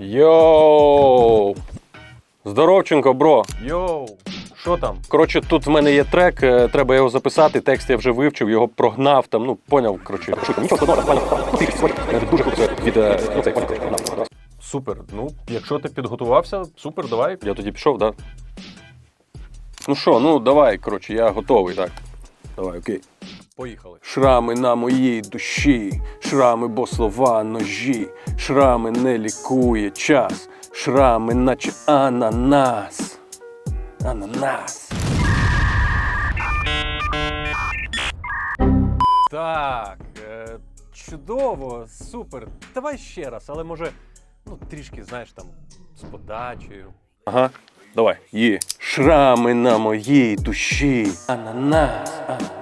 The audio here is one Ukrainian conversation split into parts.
Йоу! Здоровченко, бро! Йоу! Що там? Коротше, тут в мене є трек, е, треба його записати. Текст я вже вивчив, його прогнав там. Ну, поняв, коротше. Е, Дуже від е, ну. Супер. Ну, якщо ти підготувався, супер, давай. Я тоді пішов, так? Да? Ну що, ну давай, коротше, я готовий, так. Давай, окей. Поїхали. Шрами на моїй душі, шрами, бо слова ножі, шрами не лікує час, шрами, наче ананас. Ананас. Так, е, чудово, супер. Давай ще раз, але може, ну, трішки, знаєш, там, з подачею. Ага, давай. Є. Шрами на моїй душі. Ананас, ананас, ананас.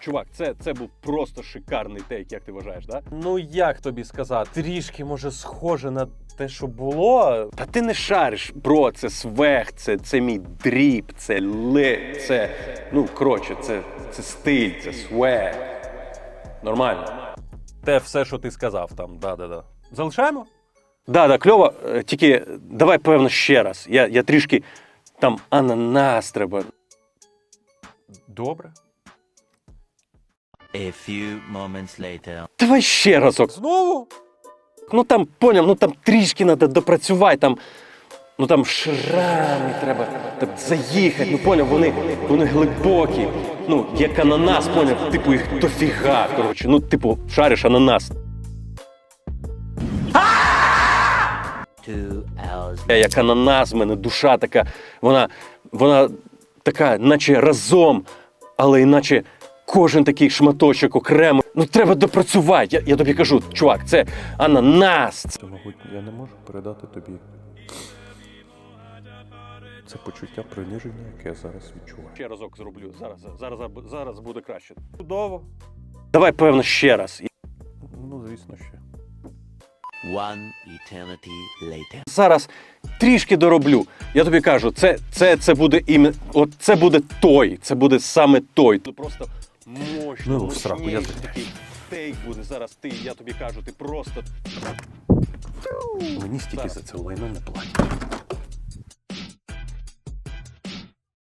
Чувак, це, це був просто шикарний тейк, як ти вважаєш, да? Ну як тобі сказати? Трішки, може, схоже на те, що було. Та ти не шариш, бро, це свех, це, це мій дріп, це ли, це. Ну, коротше, це, це стиль, це свех. Нормально. Те все, що ти сказав там, да-да-да. Залишаємо? Да, да, кльово. Е, Тільки давай, певно, ще раз. Я, я трішки там ананас треба. Добре. A few moments later. Давай ще разок. Знову? Ну там, поняв, ну там трішки треба допрацювати, там. Ну там шрами треба так заїхати. Ну поняв, вони, вони глибокі. Ну, як ананас, поняв, типу їх дофіга. Коротше, ну, типу, шариш ананас. Two hours Я як ананас, в мене душа така, вона, вона така, наче разом, але іначе кожен такий шматочок окремо. Ну треба допрацювати. Я, я тобі кажу, чувак, це ананас. Це, мабуть, я не можу передати тобі це почуття приниження, яке я зараз відчуваю. Ще разок зроблю. Зараз, зараз, зараз буде краще. Чудово. Давай, певно, ще раз. Ну, звісно, ще. One eternity later. Зараз трішки дороблю. Я тобі кажу, це, це, це буде іме, от це буде той, це буде саме той. Просто мощно. Ну, в сраку, я мощніший такий стейк буде зараз. Ти, я тобі кажу, ти просто Мені стільки за це лайно не платять.